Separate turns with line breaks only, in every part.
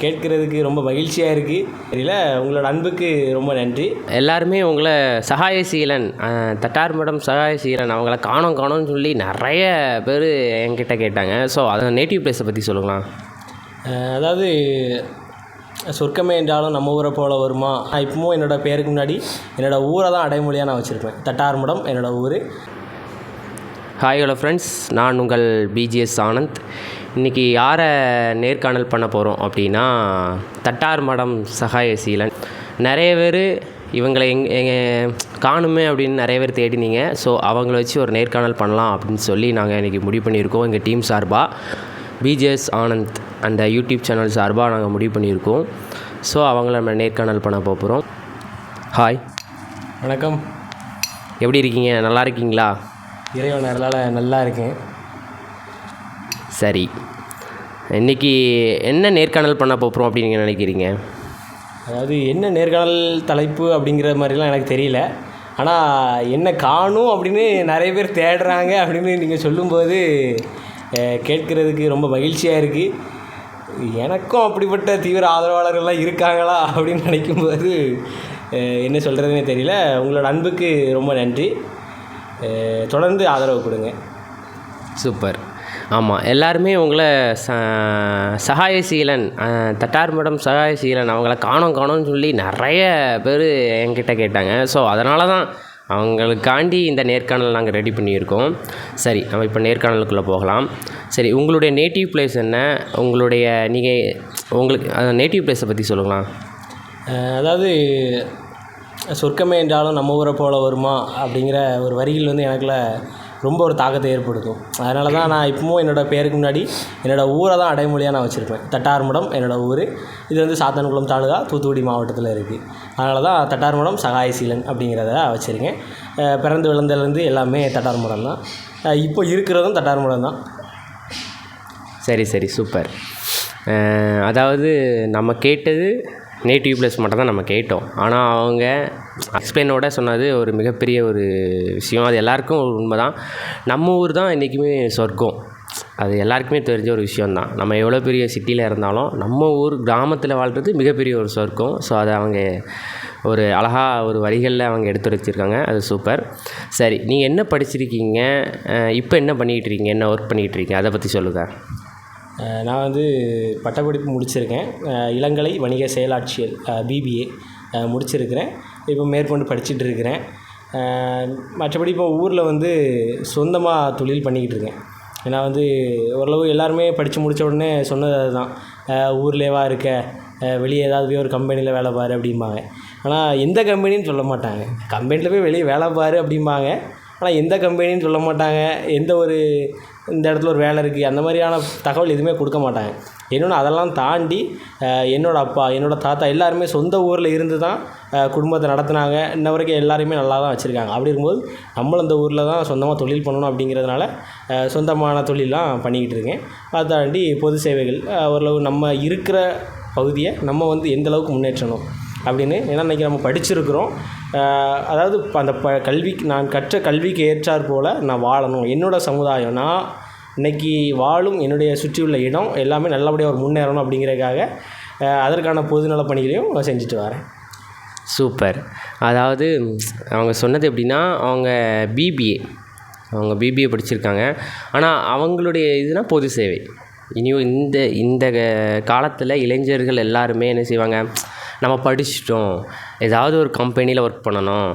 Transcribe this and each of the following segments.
கேட்கறதுக்கு ரொம்ப மகிழ்ச்சியாக இருக்குது தெரியல உங்களோட அன்புக்கு ரொம்ப நன்றி.
எல்லாருமே உங்களை சகாயசீலன் அஹ், தட்டார் மடம் சகாயசீலன் அவங்கள காணோம் காணோம்னு சொல்லி நிறைய பேர் என்கிட்ட கேட்டாங்க. ஸோ அதை நேட்டிவ் பிளேஸை பற்றி சொல்லுங்களா
அதாவது சொர்க்கமே என்றாலும் நம்ம ஊரை போல வருமா? நான் இப்பவும் என்னோட பேருக்கு முன்னாடி என்னோட ஊரை தான் அடைமொழியாக நான் வச்சுருப்பேன். தட்டார்மடம் என்னோட ஊர்.
ஹாய் ஹலோ ஃப்ரெண்ட்ஸ் நான் உங்கள் பிஜிஎஸ் ஆனந்த். இன்றைக்கி யாரை நேர்காணல் பண்ண போகிறோம் அப்படின்னா தட்டார் மடம் சகாயசீலன் நிறைய பேர் இவங்களை எங் எங்க காணுமே அப்படின்னு நிறைய பேர் தேடினீங்க. ஸோ அவங்கள வச்சு ஒரு நேர்காணல் பண்ணலாம் அப்படின்னு சொல்லி நாங்கள் இன்றைக்கி முடிவு பண்ணியிருக்கோம். எங்கள் டீம் சார்பாக பிஜிஎஸ் ஆனந்த் அந்த யூடியூப் சேனல் சார்பாக நாங்கள் முடிவு பண்ணியிருக்கோம். ஸோ அவங்கள நம்ம நேர்காணல் பண்ண போகிறோம் ஹாய்
வணக்கம்.
எப்படி இருக்கீங்க? நல்லா இருக்கீங்களா?
இறைவன் அருளால் நல்லா இருக்கேன்.
சரி. இன்றைக்கி என்ன நேர்காணல் பண்ண போகிறோம் அப்படின்னு நீங்கள் நினைக்கிறீங்க?
அதாவது என்ன நேர்காணல் தலைப்பு அப்படிங்கிற மாதிரிலாம் எனக்கு தெரியல. ஆனால் என்ன காணும் அப்படின்னு நிறைய பேர் தேடுறாங்க அப்படின்னு நீங்கள் சொல்லும்போது கேட்கறதுக்கு ரொம்ப மகிழ்ச்சியாக இருக்குது எனக்கும் அப்படிப்பட்ட தீவிர ஆதரவாளர்கள்லாம் இருக்காங்களா அப்படின்னு நினைக்கும்போது என்ன சொல்கிறதுனே தெரியல. உங்களோட அன்புக்கு ரொம்ப நன்றி. தொடர்ந்து ஆதரவு கொடுங்க.
சூப்பர். ஆமாம் எல்லாருமே உங்களை ச சகாயசீலன் சீலன் தட்டார் மடம் சகாயசீலன் அவங்கள காணோம் காணோம்னு சொல்லி நிறைய பேர் என்கிட்ட கேட்டாங்க. ஸோ அதனால தான் அவங்களுக்காண்டி இந்த நேர்காணல் நாங்கள் ரெடி பண்ணியிருக்கோம். சரி நம்ம இப்போ நேர்காணலுக்குள்ளே போகலாம். சரி உங்களுடைய நேட்டிவ் பிளேஸ் என்ன? உங்களுடைய நீங்கள் உங்களுக்கு நேட்டிவ் பிளேஸை பற்றி சொல்லுங்களா
அதாவது சொர்க்கமே என்றாலும் நம்ம ஊரை போல வருமா அப்படிங்கிற ஒரு வரியில் வந்து எனக்குள்ள ரொம்ப ஒரு தாக்கத்தை ஏற்படுத்தும். அதனால தான் நான் இப்பவும் என்னோட பேருக்கு முன்னாடி என்னோட ஊரை தான் அடைமொழியாக நான் வச்சுருப்பேன். தட்டார்மடம் என்னோடய ஊர். இது வந்து சாத்தான்குளம் தாலுகா தூத்துக்குடி மாவட்டத்தில் இருக்குது அதனால தான் தட்டார்மடம் சகாயசீலன் அப்படிங்கிறத வச்சுருக்கேன். பிறந்து விழுந்ததுலேருந்து எல்லாமே தட்டார்மடம் தான். இப்போ இருக்கிறதும் தட்டார்மடம் தான்.
சரி சரி சூப்பர். அதாவது நம்ம கேட்டது நேட்டிவ் ப்ளஸ் மட்டும் தான் நம்ம கேட்டோம். ஆனால் அவங்க எக்ஸ்பிளைனோட சொன்னது ஒரு மிகப்பெரிய ஒரு விஷயம். அது எல்லாருக்கும் ஒரு உண்மை தான் நம்ம ஊர் தான் என்றைக்குமே சொர்க்கம். அது எல்லாருக்குமே தெரிஞ்ச ஒரு விஷயந்தான் நம்ம எவ்வளோ பெரிய சிட்டியில் இருந்தாலும் நம்ம ஊர் கிராமத்தில் வாழ்கிறது மிகப்பெரிய ஒரு சொர்க்கம். ஸோ அதை அவங்க ஒரு அழகாக ஒரு வரிகளில் அவங்க எடுத்து வச்சுருக்காங்க. அது சூப்பர் சரி நீங்கள் என்ன படிச்சிருக்கீங்க? இப்போ என்ன பண்ணிக்கிட்டு இருக்கீங்க? என்ன ஒர்க் பண்ணிகிட்டு இருக்கீங்க? அதை பற்றி சொல்லுங்கள்
நான் வந்து பட்டப்படிப்பு முடிச்சிருக்கேன். இளங்கலை வணிக செயலாட்சியல் பிபிஏ முடிச்சிருக்கிறேன். இப்போ மேற்கொண்டு படிச்சுட்டு இருக்கிறேன். மற்றபடி இப்போ ஊரில் வந்து சொந்தமாக தொழில் பண்ணிக்கிட்டு இருக்கேன். ஏன்னா வந்து ஓரளவு எல்லாருமே படித்து முடித்த உடனே சொன்னது அதுதான். ஊர்லேவா இருக்க? வெளியே ஏதாவது போய் ஒரு கம்பெனியில் வேலை பாரு அப்படிம்பாங்க. ஆனால் எந்த கம்பெனின்னு சொல்ல மாட்டாங்க. கம்பெனியில் போய் வெளியே வேலை பாரு அப்படிம்பாங்க. ஆனால் எந்த கம்பெனின்னு சொல்ல மாட்டாங்க. எந்த ஒரு இந்த இடத்துல ஒரு வேலை இருக்குது அந்த மாதிரியான தகவல் எதுவுமே கொடுக்க மாட்டாங்க. இன்னொன்று அதெல்லாம் தாண்டி என்னோடய அப்பா என்னோட தாத்தா எல்லாருமே சொந்த ஊரில் இருந்து தான் குடும்பத்தை நடத்துனாங்க. இன்ன வரைக்கும் எல்லாருமே நல்லா தான் வச்சுருக்காங்க. அப்படி இருக்கும்போது நம்மளும் அந்த ஊரில் தான் சொந்தமாக தொழில் பண்ணணும் அப்படிங்கிறதுனால சொந்தமான தொழிலெலாம் பண்ணிக்கிட்டு இருக்கேன். அதை தாண்டி பொது சேவைகள் ஓரளவு நம்ம இருக்கிற பகுதியை நம்ம வந்து எந்தளவுக்கு முன்னேற்றணும் அப்படின்னு ஏன்னா இன்றைக்கி நம்ம படிச்சிருக்கிறோம். அதாவது அந்த ப கல்விக்கு நான் கற்ற கல்விக்கு ஏற்றாற் போல் நான் வாழணும். என்னோடய சமுதாயம் நான் இன்னைக்கு வாழும் என்னுடைய சுற்றியுள்ள இடம் எல்லாமே நல்லபடியாக ஒரு முன்னேறணும் அப்படிங்கிறதுக்காக அதற்கான பொதுநல பணிகளையும் செஞ்சுட்டு வரேன்.
சூப்பர். அதாவது அவங்க சொன்னது எப்படின்னா அவங்க பிபிஏ அவங்க பிபிஏ படிச்சிருக்காங்க. ஆனால் அவங்களுடைய இதுனா பொது சேவை. இனியும் இந்த இந்த காலத்தில் இளைஞர்கள் எல்லாருமே என்ன செய்வாங்க நம்ம படிச்சிட்டோம். ஏதாவது ஒரு கம்பெனியில் ஒர்க் பண்ணணும்.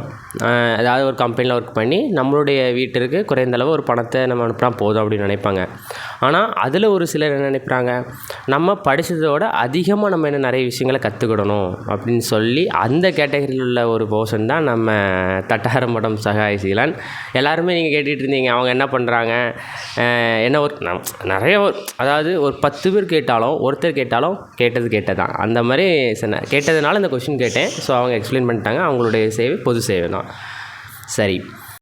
ஏதாவது ஒரு கம்பெனியில் ஒர்க் பண்ணி நம்மளுடைய வீட்டிற்கு குறைந்த அளவு ஒரு பணத்தை நம்ம அனுப்பினா போதும் அப்படின்னு நினைப்பாங்க. ஆனால் அதில் ஒரு சிலர் என்ன நினைக்கிறாங்க நம்ம படித்ததோட அதிகமாக நம்ம என்ன நிறைய விஷயங்களை கற்றுக்கிடணும் அப்படின்னு சொல்லி அந்த கேட்டகரியில் உள்ள ஒரு போர்ஷன் தான் நம்ம தட்டாரம்படம் சகாய சீலன் எல்லாருமே நீங்கள் கேட்டுகிட்டு இருந்தீங்க அவங்க என்ன பண்ணுறாங்க என்ன ஒர்க் நிறைய அதாவது ஒரு பத்து பேர் கேட்டாலும் ஒருத்தர் கேட்டாலும் கேட்டது கேட்டது தான் அந்த மாதிரி கேட்டதுனால இந்த கொஷின் கேட்டேன். ஸோ அவங்க எக்ஸ்பிளைன் பண்ணிட்டாங்க. அவங்களுடைய சேவை பொது சேவை தான் சரி.